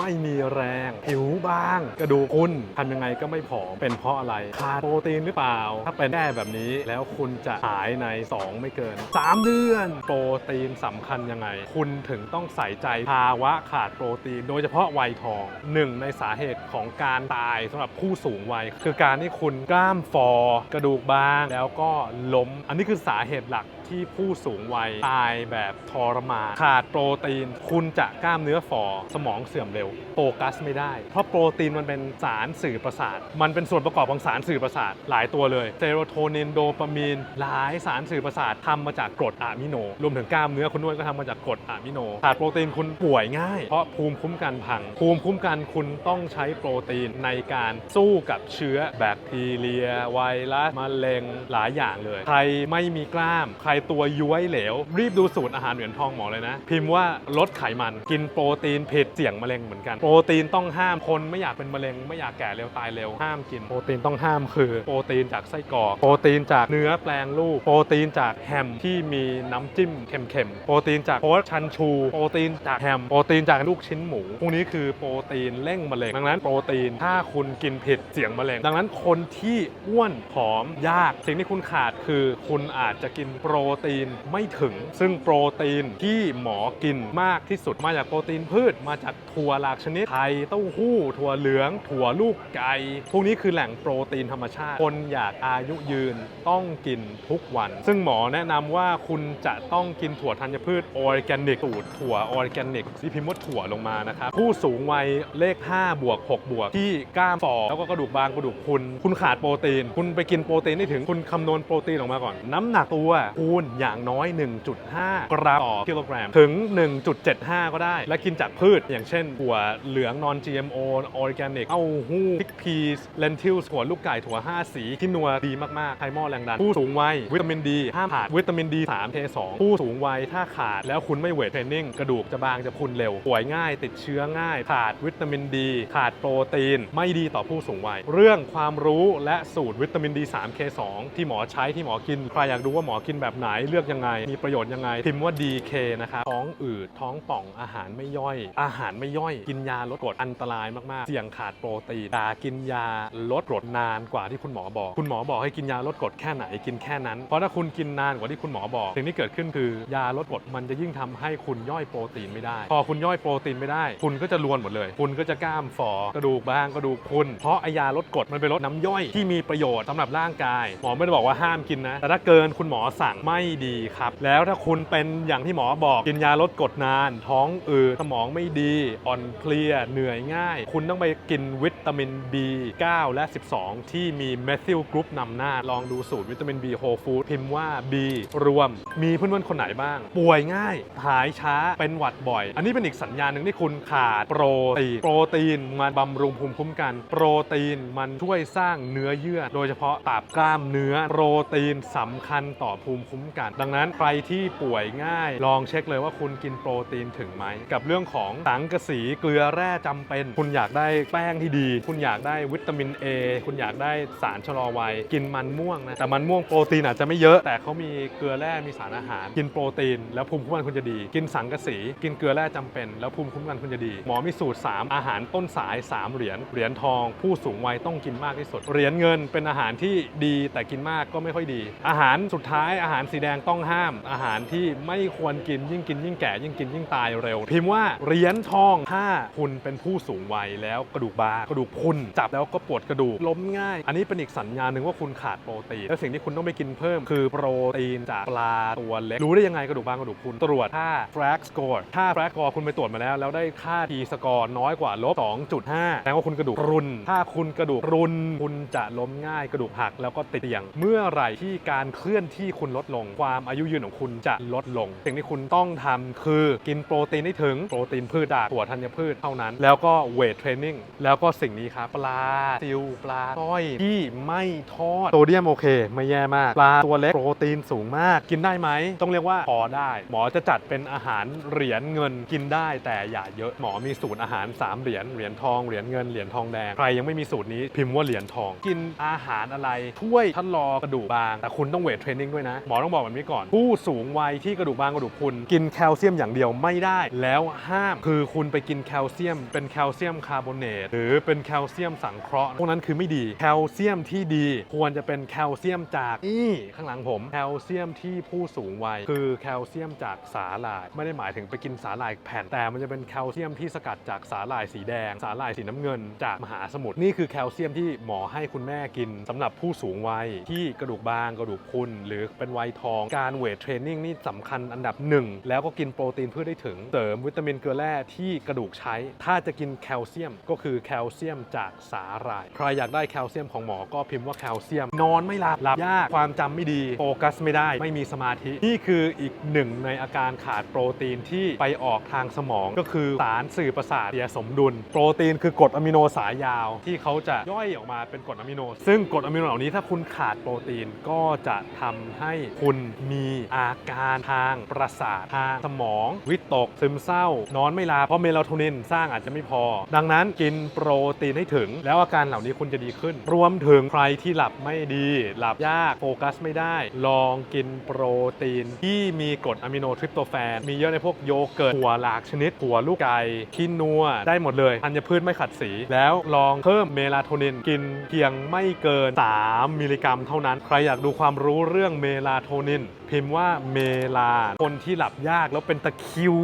ไม่มีแรง ผิวบาง กระดูกคุณทำยังไงก็ไม่ผอม เป็นเพราะอะไรขาดโปรตีนหรือเปล่า ถ้าเป็นแน่แบบนี้แล้วคุณจะหายใน 2 ไม่เกิน 3 เดือน โปรตีนสำคัญยังไง คุณถึงต้องใส่ใจภาวะขาดโปรตีน โดยเฉพาะวัยทองหนึ่งในสาเหตุของการตายสำหรับผู้สูงวัย คือการที่คุณกล้ามฟอกระดูกบาง แล้วก็ล้ม อันนี้คือสาเหตุหลักที่ผู้สูงวัยตายแบบทรมานขาดโปรตีน คุณจะกล้ามเนื้อฝ่อสมองเสื่อมเร็วโฟกัสไม่ได้ เพราะโปรตีนมันเป็นสารสื่อประสาท มันเป็นส่วนประกอบของสารสื่อประสาท หลายตัวเลยเซโรโทนินโดปามีน หลายสารสื่อประสาททำมาจากกรดอะมิโน รวมถึงกล้ามเนื้อคุณด้วยก็ทำมาจากกรดอะมิโนขาดโปรตีนคุณป่วยง่าย เพราะภูมิคุ้มกันพัง ภูมิคุ้มกันคุณต้องใช้โปรตีนในการสู้กับเชื้อแบคทีเรีย ไวรัสมะเร็งหลายอย่างเลย ใครไม่มีกล้าม ใครตัวย้วยเหลว รีบดูสูตรอาหารเหรียญทองหมอเลยนะ พิมพ์ว่าลดไขมันกินโปรตีนผิดเสี่ยงมะเร็งเหมือนกัน โปรตีนต้องห้ามคนไม่อยากเป็นมะเร็ง ไม่อยากแก่เร็วตายเร็วห้ามกิน โปรตีนต้องห้ามคือโปรตีนจากไส้กรอก โปรตีนจากเนื้อแปลงรูป โปรตีนจากแฮมที่มีน้ำจิ้มเค็มๆ โปรตีนจากโพสชันชู โปรตีนจากแฮม โปรตีนจากลูกชิ้นหมู พวกนี้คือโปรตีนเร่งมะเร็ง ดังนั้นโปรตีนถ้าคุณกินผิดเสี่ยงมะเร็ง ดังนั้นคนที่อ้วนผอมยาก สิ่งที่คุณขาดคือคุณอาจจะกินโปรตีนไม่ถึง ซึ่งโปรตีนที่หมอกินมากที่สุดมาจากโปรตีนพืชมาจากถั่วหลากชนิดไข่เต้าหู้ ถั่วเหลือง ถั่วลูกไก่พวกนี้คือแหล่งโปรตีนธรรมชาติ คนอยากอายุยืนต้องกินทุกวัน ซึ่งหมอแนะนำว่าคุณจะต้องกินถั่วธัญพืชออร์แกนิกสูตรถั่วออร์แกนิกที่พิมพ์ว่าถั่วลงมานะครับผู้สูงวัยเลข 5 บวก 6 บวก ที่กล้ามฝ่อแล้วก็กระดูกบางกระดูกพรุนคุณขาดโปรตีน คุณไปกินโปรตีนได้ถึงคุณคำนวณโปรตีนออกมาก่อน น้ำหนักตัวคูณอย่างน้อย 1.5 กรัมต่อกิโลกรัม ถึง 1.75 ก็ได้ และกินจากพืชอย่างเช่นถั่วเหลืองนอน GMO ออร์แกนิกเต้าหู้พิกพีสเลนทิลถั่วลูกไก่ถั่ว 5 สีที่นัวดีมากๆไขมอแรงดัน ผู้สูงวัยวิตามินดีห้ามขาดวิตามินดี3 K2 ผู้สูงวัยถ้าขาดแล้วคุณไม่เวทเทรนนิ่งกระดูกจะบางจะพุนเร็ว ป่วยง่าย ติดเชื้อง่าย ขาดวิตามินดี ขาดโปรตีน ไม่ดีต่อผู้สูงวัย เรื่องความรู้และสูตรวิตามินดี3 K2 ที่หมอใช้ที่หมอกิน ใครอยากดูว่าหมอกินแบบไหนเลือกยังไง มีประโยชน์ยังไงพิมพ์ว่า DK นะครับท้องอืดท้องป่องอาหารไม่ย่อย อาหารไม่ย่อยกินยาลดกรดอันตรายมากๆ เสี่ยงขาดโปรตีนแต่กินยาลดกรดนานกว่าที่คุณหมอบอก คุณหมอบอกให้กินยาลดกรดแค่ไหนกินแค่นั้น เพราะถ้าคุณกินนานกว่าที่คุณหมอบอกสิ่งที่เกิดขึ้นคือยาลดกรดมันจะยิ่งทำให้คุณย่อยโปรตีนไม่ได้ พอคุณย่อยโปรตีนไม่ได้ คุณก็จะรวนหมดเลย คุณก็จะกล้ามฝ่อกระดูกบางกระดูกพรุนเพราะไอยาลดกรดมันเป็นลดน้ำย่อยที่มีประโยชน์สำหรับร่างกาย หมอไม่ได้บอกว่าห้ามกินนะแต่ถ้าเกินคุณหมอสั่งไม่ดีครับ แล้วถ้าคุณเป็นอย่างที่หมอบอกกินยาลดกรดนาน ท้องอืดสมองไม่ดีอ่อนเพลียเหนื่อยง่าย คุณต้องไปกินวิตามิน B9 และ 12 ที่มีเมทิลกรุ๊ปนำหน้า ลองดูสูตรวิตามิน B โฮฟูดพิมพ์ว่า B รวม มีเพื่อนๆคนไหนบ้าง ป่วยง่าย หายช้าเป็นหวัดบ่อย อันนี้เป็นอีกสัญญาณหนึ่งที่คุณขาดโปรตีน โปรตีนมันบำรุงภูมิคุ้มกัน โปรตีนมันช่วยสร้างเนื้อเยื่อ โดยเฉพาะตับกล้ามเนื้อ โปรตีนสำคัญต่อภูมิคุ้มกัน ดังนั้นใครที่ป่วยง่าย ลองเช็คเลยว่าคุณกินโปรตีนถึงไหม กับเรื่องของสังกะสีเกลือแร่จำเป็น คุณอยากได้แป้งที่ดี คุณอยากได้วิตามิน A คุณอยากได้สารชะลอวัย กินมันม่วงนะ แต่มันม่วงโปรตีนอาจจะไม่เยอะ แต่เขามีเกลือแร่มีสารอาหาร กินโปรตีน แล้วภูมิคุ้มกันคุณจะดี กินสังกะสี กินเกลือแร่จำเป็น แล้วภูมิคุ้มกันคุณจะดี หมอมีสูตร 3 อาหารต้นสาย 3 เหรียญ เหรียญทอง ผู้สูงวัยต้องกินมากที่สุด เหรียญเงินเป็นอาหารที่ดีแต่กินมากก็ไม่ค่อยดี อาหารสุดท้ายอาหารสีแดงต้องห้าม อาหารที่ไม่ควรกินยิ่งกินยิ่งแก่ยิ่งกินยิ่งตายเร็ว พิมพ์ว่าเหรียญทองถ้าคุณเป็นผู้สูงวัยแล้วกระดูกบางกระดูกพุนจับแล้วก็ปวดกระดูกล้มง่าย อันนี้เป็นอีกสัญญาณหนึ่งว่าคุณขาดโปรตีนแล้วสิ่งที่คุณต้องไปกินเพิ่ม คือโปรตีนจากปลาตัวเล็กรู้ได้ยังไงกระดูกบางกระดูกพุนตรวจค่า FRAX score ถ้า FRAX score คุณไปตรวจมาแล้ว แล้วได้ค่า T score น้อยกว่าลบ2.5แสดงว่าคุณกระดูกรุน ถ้าคุณกระดูกรุน คุณจะล้มง่ายกระดูกหักแล้วก็ติดเตียง เมื่อไหร่ที่การเคลื่อนที่คุณลดลง ความอายุยืนของคุณจะลดลง สิ่งที่คุณต้องทำคือกินโปรตีนให้ถึงโปรตีนพืชจากถั่วธัญพืชเท่านั้น แล้วก็เวทเทรนนิ่งแล้วก็สิ่งนี้ครับปลาซิวปลาต้อยที่ไม่ทอดโซเดียมโอเค ไม่แย่มากปลาตัวเล็กโปรตีนสูงมาก กินได้ไหม ต้องเรียกว่าพอได้ หมอจะจัดเป็นอาหารเหรียญเงินกินได้แต่อย่าเยอะหมอมีสูตรอาหาร 3 เหรียญเหรียญทองเหรียญเงินเหรียญทองแดงใครยังไม่มีสูตรนี้พิมพ์ว่าเหรียญทอง กินอาหารอะไรช่วยชะลอกระดูกบาง แต่คุณต้องเวทเทรนนิ่งด้วยนะหมอต้องบอกแบบนี้ก่อน ผู้สูงวัยที่กระดูกบางกระดูกพรุนกินแคลเซียมอย่างเดียวไม่ได้ แล้วห้ามคือคุณไปกินแคลเซียม เป็นแคลเซียมคาร์บอเนตหรือเป็นแคลเซียมสังเคราะห์พวกนั้นคือไม่ดี แคลเซียมที่ดีควรจะเป็นแคลเซียมจากนี่ข้างหลังผม แคลเซียมที่ผู้สูงวัย คือแคลเซียมจากสาหร่าย ไม่ได้หมายถึงไปกินสาหร่ายแผ่น แต่มันจะเป็นแคลเซียมที่สกัดจากสาหร่ายสีแดง สาหร่ายสีน้ำเงิน จากมหาสมุทรนี่คือแคลเซียมที่หมอให้คุณแม่กินสำหรับผู้สูงวัยที่กระดูกบางกระดูกพุนหรือเป็นวัยทองการเวทเทรนนิ่งนี่สำคัญอันดับหนึ่งแล้วก็กินโปรตีนเพื่อได้ถึงเสริมวิตามินเกลือแร่ที่กระดูกใช้ ถ้าจะกินแคลเซียมก็คือแคลเซียมจากสาหร่าย ใครอยากได้แคลเซียมของหมอก็พิมพ์ว่าแคลเซียม นอนไม่หลับหลับยาก ความจำไม่ดี โฟกัสไม่ได้ ไม่มีสมาธิ นี่คืออีกหนึ่งในอาการขาดโปรตีนที่ไปออกทางสมอง ก็คือสารสื่อประสาทเสียสมดุล โปรตีนคือกรดอะมิโนสายยาว ที่เขาจะย่อยออกมาเป็นกรดอะมิโน ซึ่งกรดอะมิโนเหล่านี้ถ้าคุณขาดโปรตีนก็จะทำให้คุณมีอาการทางประสาททางสมอง วิตกซึมเศร้า นอนไม่หลับเพราะเมลาโทนินสร้างอาจจะไม่พอ ดังนั้นกินโปรตีนให้ถึง แล้วอาการเหล่านี้คุณจะดีขึ้น รวมถึงใครที่หลับไม่ดี หลับยากโฟกัสไม่ได้ ลองกินโปรตีน ที่มีกรดอะมิโนทริปโตแฟน มีเยอะในพวกโยเกิร์ตถั่วหลากชนิดถั่วลูกไก่คินัว ได้หมดเลยธัญพืชไม่ขัดสี แล้วลองเพิ่มเมลาโทนินกินเพียงไม่เกิน 3 มิลลิกรัมเท่านั้น ใครอยากดูความรู้เรื่องเมลาโทนิน พิมพ์ว่าเมลาคนที่หลับยากแล้วเป็นตะคิว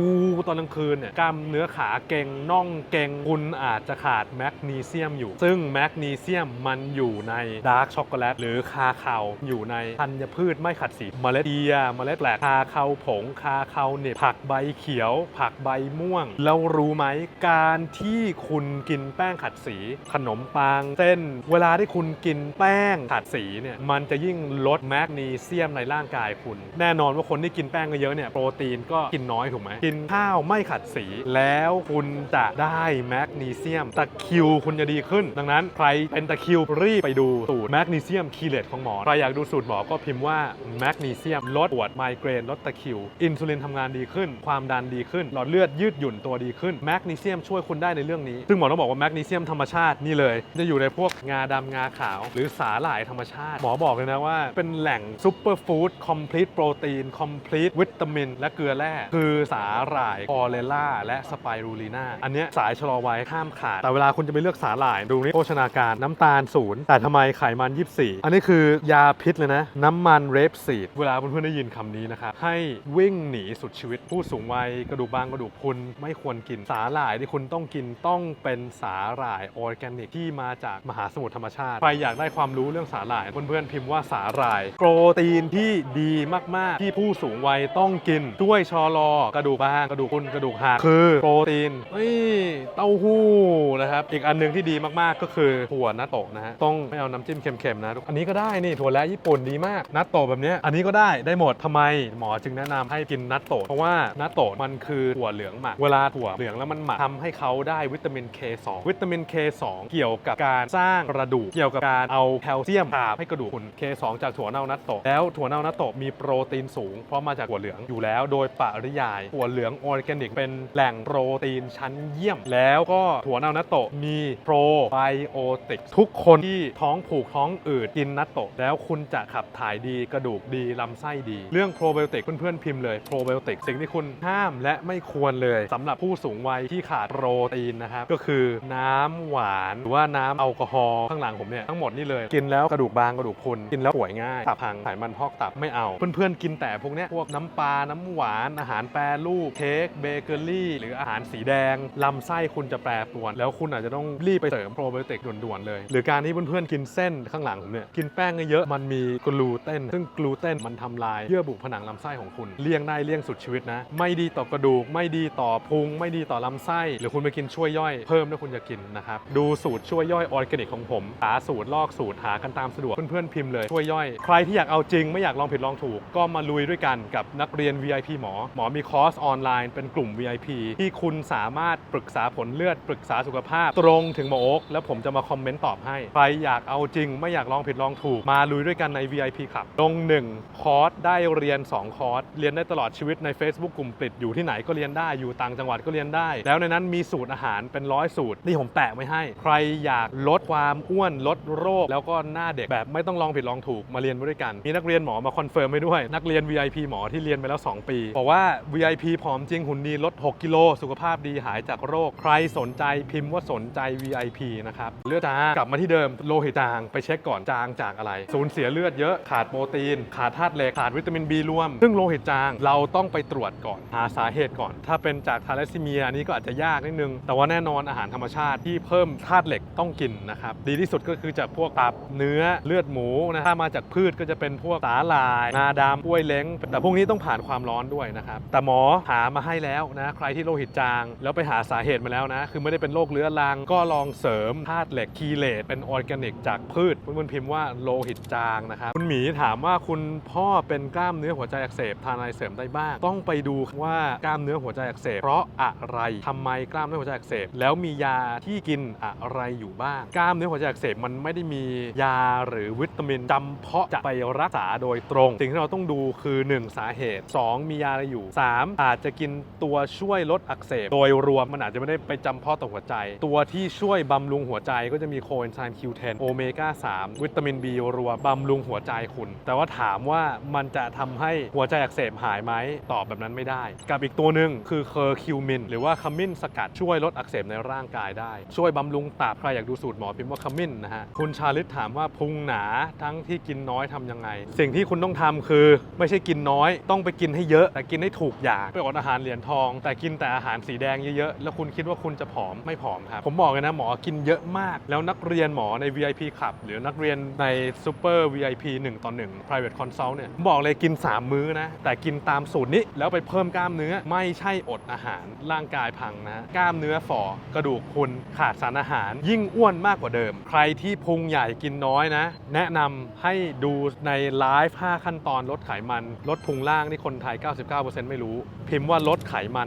ตอนกลางคืนเนี่ยกล้ามเนื้อขาเก่งน่องเก่งคุณอาจจะขาดแมกนีเซียมอยู่ ซึ่งแมกนีเซียมมันอยู่ในดาร์กช็อกโกแลตหรือคาคาวอยู่ในธัญพืชไม่ขัดสีเมล็ดเบียร์เมล็ดแปลกคาคาวผงคาคาวเหน็บผักใบเขียว ผักใบม่วง แล้วรู้ไหมการที่คุณกินแป้งขัดสี ขนมปังเส้น เวลาที่คุณกินแป้งขัดสีเนี่ยมันจะยิ่งลดแมกนีเซียมในร่างกายคุณ แน่นอนว่าคนที่กินแป้งเยอะเนี่ยโปรตีนก็กินน้อยถูกไหมกินข้าวไม่ขัดสีแล้วคุณุณจะได้แมกนีเซียมตะคิวคุณจะดีขึ้น ดังนั้นใครเป็นตะคิวรีบไปดูสูตรแมกนีเซียมคีเลตของหมอ ใครอยากดูสูตรหมอก็พิมพ์ว่าแมกนีเซียมลดปวดไมเกรนลดตะคิว อินซูลินทำงานดีขึ้น ความดันดีขึ้น หลอดเลือดยืดหยุ่นตัวดีขึ้นแมกนีเซียมช่วยคุณได้ในเรื่องนี้ ซึ่งหมอต้องบอกว่าแมกนีเซียมธรรมชาตินี่เลย จะอยู่ในพวกงาดำงาขาว หรือสาหร่ายธรรมชาติ หมอบอกเลยนะว่า เป็นแหล่งซูเปอร์ฟู้ดคอมพลีทโปรตีนคอมพลีทวิตามินและเกลือแร่คือสาหร่ายคอเลล่าและสไปรูลีนาอันเนี้ยสายชะลอวัยห้ามขาด แต่เวลาคุณจะไปเลือกสาหร่ายดูนี่โภชนาการน้ำตาลศูนย์แต่ทำไมไขมัน 24 อันนี้คือยาพิษเลยนะ น้ำมันเรปซีด เวลาเพื่อนๆได้ยินคำนี้นะครับ ให้วิ่งหนีสุดชีวิต ผู้สูงวัยกระดูกบางกระดูกพุนไม่ควรกินสาหร่ายที่คุณต้องกินต้องเป็นสาหร่ายออร์แกนิกที่มาจากมหาสมุทรธรรมชาติ ใครอยากได้ความรู้เรื่องสาหร่าย เพื่อนๆพิมพ์ว่าสาหร่าย โปรตีนที่ดีมากๆ ที่ผู้สูงวัยต้องกินช่วยชอลอกระดูกบางกระดูกพุนกระดูกหักคือโปรตีนเฮ้ยเต้าหู้นะครับ อีกอันหนึงที่ดีมากๆก็คือถั่วนัตโตะนะฮะ ต้องไม่เอาน้ำจิ้มเค็มๆนะ อันนี้ก็ได้นี่ถั่วและญี่ปุ่นดีมากนัตโตะแบบนี้อันนี้ก็ได้ได้หมดทำไมหมอจึงแนะนำให้กินนัตโตะเพราะว่านัตโตะมันคือถั่วเหลืองหมักเวลาถั่วเหลืองแล้วมันหมักทำให้เขาได้วิตามิน K2 วิตามิน K2 เกี่ยวกับการสร้างกระดูกเกี่ยวกับการเอาแคลเซียมขาบให้กระดูกคุณ K2 จากถั่วเน่านัตโตะแล้วถั่วเน่านัตโตะมีโปรตีนสูงเพราะมาจากถั่วเหลืองอยู่แล้ว โดยปริยายถั่วเหลืองออร์แกนิกเป็นแหล่งโปรตีนชั้นเยี่ยม แล้วก็ถั่วเน่านัตโตะมีโปรไบโอติกทุกคนที่ท้องผูกท้องอืดกินนัตโตะแล้วคุณจะขับถ่ายดีกระดูกดีลำไส้ดี เรื่องโปรไบโอติกเพื่อนๆพิมพ์เลยโปรไบโอติกสิ่งที่คุณห้ามและไม่ควรเลยสำหรับผู้สูงวัยที่ขาดโปรตีนนะครับก็คือน้ำหวานหรือว่าน้ำแอลกอฮอล์ข้างหลังผมเนี่ยทั้งหมดนี่เลย กินแล้วกระดูกบางกระดูกพุนกินแล้วป่วยง่ายตับพังไขมันพอกตับไม่เอา เพื่อนๆกินแต่พวกเนี้ยพวกน้ำปลาน้ำหวานอาหารแปรรูปเค้กเบเกอรี่ หรืออาหารสีแดงลำไส้คุณจะแปรปรวน แล้วคุณอาจจะต้องรีบไปเสริมโปรไบโอติกด่วนๆเลย หรือการที่เพื่อนๆกินเส้นข้างหลังผมเนี่ยกินแป้งเยอะมันมีกลูเตนซึ่งกลูเตนมันทำลายเยื่อบุผนังลำไส้ของคุณเลี่ยงได้เลี่ยงสุดชีวิตนะ ไม่ดีต่อกระดูก ไม่ดีต่อพุง ไม่ดีต่อลำไส้ หรือคุณไปกินช่วยย่อยเพิ่มถ้าคุณจะกินนะครับดูสูตรช่วยย่อยออร์แกนิกของผมหาสูตรลอกสูตรหากันตามสะดวกเพื่อนๆพิมพ์เลยช่วยย่อยใครที่อยากเอาจริงไม่อยากลองผิดลองถูก ก็มาลุยด้วยกันกับนักเรียน VIP หมอหมอมีคอร์สออนไลน์เป็นกลุ่ม VIP ที่คุณสาามารถปรึกษาผลเลือดปรึกษาสุขภาพ ตรงถึงหมอโอ๊กแล้วผมจะมาคอมเมนต์ตอบให้ ใครอยากเอาจริง ไม่อยากลองผิดลองถูก มาลุยด้วยกันใน VIP ครับลง 1 คอร์สได้เรียน 2 คอร์ส เรียนได้ตลอดชีวิตใน Facebook กลุ่มปิดอยู่ที่ไหนก็เรียนได้อยู่ต่างจังหวัดก็เรียนได้ แล้วในนั้นมีสูตรอาหารเป็นร้อยสูตรนี่ผมแปะไว้ให้ ใครอยากลดความอ้วนลดโรค แล้วก็หน้าเด็กแบบไม่ต้องลองผิดลองถูกมาเรียนด้วยกัน มีนักเรียนหมอมาคอนเฟิร์มไม่ด้วย นักเรียน VIP หมอที่เรียนไปแล้ว 2 ปีบอกว่า VIP ผอมจริงหุ่นดีลด 6 กิโลสุขภาพดีหายจากโรค ใครสนใจพิมพ์ว่าสนใจ VIP นะครับ เลือดจางกลับมาที่เดิมโลหิตจางไปเช็คก่อนจางจากอะไร สูญเสียเลือดเยอะขาดโปรตีน ขาดธาตุเหล็กขาดวิตามิน B รวม ซึ่งโลหิตจางเราต้องไปตรวจก่อนหาสาเหตุก่อน ถ้าเป็นจากทาลัสซีเมียอันนี้ก็อาจจะยากนิดนึง แต่ว่าแน่นอนอาหารธรรมชาติที่เพิ่มธาตุเหล็กต้องกินนะครับดีที่สุดก็คือจากพวกตับเนื้อเลือดหมูนะถ้ามาจากพืชก็จะเป็นพวกสาหร่ายงาดำกล้วยเล้ง แต่พวกนี้ต้องผ่านความร้อนด้วยนะครับแต่หมอหามาให้แล้วนะใครที่โลหิตจางแล้วไปหาสาเหตุมาแล้วนะ คือไม่ได้เป็นโรคเรื้อรังก็ลองเสริมธาตุเหล็กคีเลตเป็นออร์แกนิกจากพืชเพื่อนๆพิมพ์ว่าโลหิตจางนะครับ คุณหมีถามว่าคุณพ่อเป็นกล้ามเนื้อหัวใจอักเสบทานอะไรเสริมได้บ้าง ต้องไปดูว่ากล้ามเนื้อหัวใจอักเสบเพราะอะไรทำไมกล้ามเนื้อหัวใจอักเสบ แล้วมียาที่กินอะไรอยู่บ้าง กล้ามเนื้อหัวใจอักเสบมันไม่ได้มียาหรือวิตามินจำเพาะจะไปรักษาโดยตรง สิ่งที่เราต้องดูคือ 1 สาเหตุ 2 มียาอะไรอยู่ 3 อาจจะกินตัวช่วยลดอักเสบโดยรวมมันอาจจะไม่ได้ไปจำเพาะต่อหัวใจ ตัวที่ช่วยบำรุงหัวใจก็จะมีโคเอนไซม์ Q10 โอเมก้า 3 วิตามิน B รวมบำรุงหัวใจคุณ แต่ว่าถามว่ามันจะทำให้หัวใจอักเสบหายไหมตอบแบบนั้นไม่ได้ กับอีกตัวหนึ่งคือเคอร์คิวมินหรือว่าขมิ้นสกัดช่วยลดอักเสบในร่างกายได้ ช่วยบำรุงตับใครอยากดูสูตรหมอพิมพ์ว่าขมิ้นนะฮะคุณชาลิตถามว่าพุงหนาทั้งที่กินน้อยทำยังไง สิ่งที่คุณต้องทำคือไม่ใช่กินน้อย ต้องไปกินให้เยอะ แต่กินให้ถูกอย่างไปอดอาหารเหรียญทอง แต่กินแต่อาหารสีแดงเยอะๆ แล้วคุณคิดว่าคุณจะผอมไม่ผอมครับ ผมบอกเลยนะหมอกินเยอะมาก แล้วนักเรียนหมอใน VIP ขับ หรือนักเรียนใน Super VIP 1 ต่อ 1 private consult เนี่ยผมบอกเลยกิน 3 มื้อนะ แต่กินตามสูตรนี้ แล้วไปเพิ่มกล้ามเนื้อไม่ใช่อดอาหารร่างกายพังนะกล้ามเนื้อฝ่อกระดูกคุณขาดสารอาหาร ยิ่งอ้วนมากกว่าเดิม ใครที่พุงใหญ่กินน้อยนะ แนะนำให้ดูในไลฟ์5ขั้นตอนลดไขมันลดพุงล่างที่คนไทย 99%ไม่รู้ พิมพ์ว่าลดไขมัน